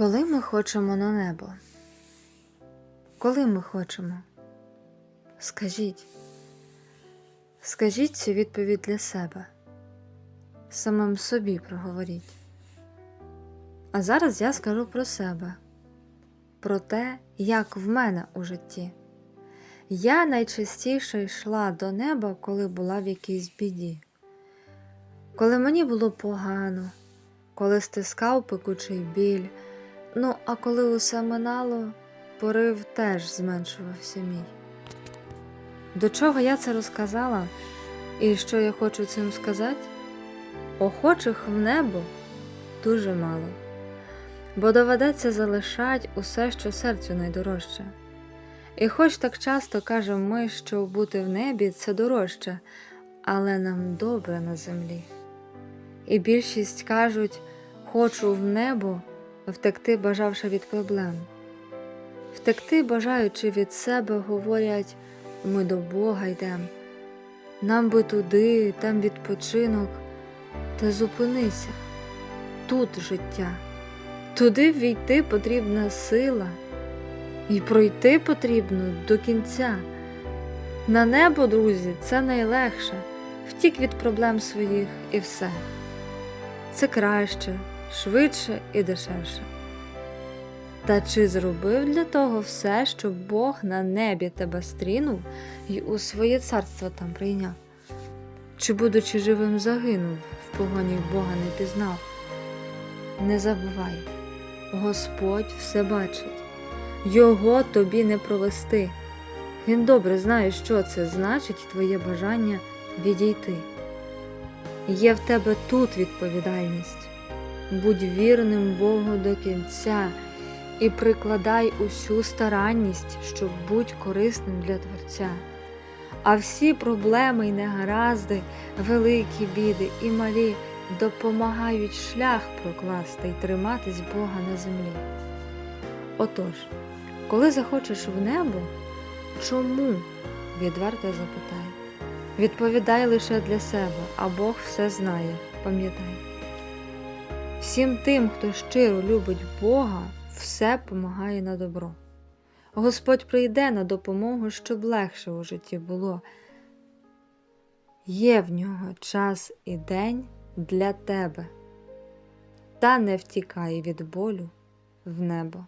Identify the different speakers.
Speaker 1: Коли ми хочемо на небо? Коли ми хочемо? Скажіть. Скажіть цю відповідь для себе. Самим собі проговоріть. А зараз я скажу про себе, про те, як в мене у житті. Я найчастіше йшла до неба, коли була в якійсь біді, коли мені було погано, коли стискав пекучий біль. Ну, а коли усе минало, порив теж зменшувався мій. До чого я це розказала і що я хочу цим сказати? Охочих в небо дуже мало, бо доведеться залишать усе, що серцю найдорожче. І хоч так часто кажемо ми, що бути в небі це дорожче, але нам добре на землі. І більшість кажуть, хочу в небо втекти, бажавши від проблем. Втекти, бажаючи від себе, говорять ми до Бога йдемо. Нам би туди, там відпочинок, та зупинися. Тут життя. Туди ввійти потрібна сила, і пройти потрібно до кінця. На небо, друзі, це найлегше, втік від проблем своїх і все. Це краще, швидше і дешевше. Та чи зробив для того все, щоб Бог на небі тебе стрінув і у своє царство там прийняв? Чи, будучи живим, загинув, в погоні Бога не пізнав? Не забувай, Господь все бачить, Його тобі не провести. Він добре знає, що це значить твоє бажання відійти. Є в тебе тут відповідальність. Будь вірним Богу до кінця і прикладай усю старанність, щоб бути корисним для Творця. А всі проблеми й негаразди, великі біди і малі допомагають шлях прокласти й триматись Бога на землі. Отож, коли захочеш в небо, чому? відверто запитай. Відповідай лише для себе, а Бог все знає, пам'ятай. Всім тим, хто щиро любить Бога, все помагає на добро. Господь прийде на допомогу, щоб легше у житті було. Є в нього час і день для тебе, та не втікай від болю в небо.